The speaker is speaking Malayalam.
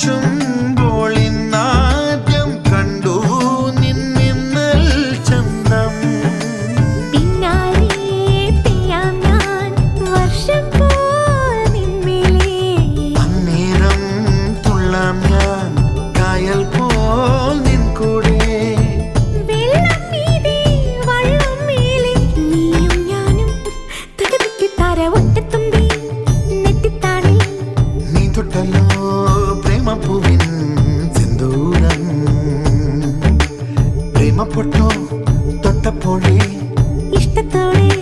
Yaşım പ്രേമപ്പെട്ടോ തൊട്ടപ്പോഴേ ഇഷ്ടത്തോടെ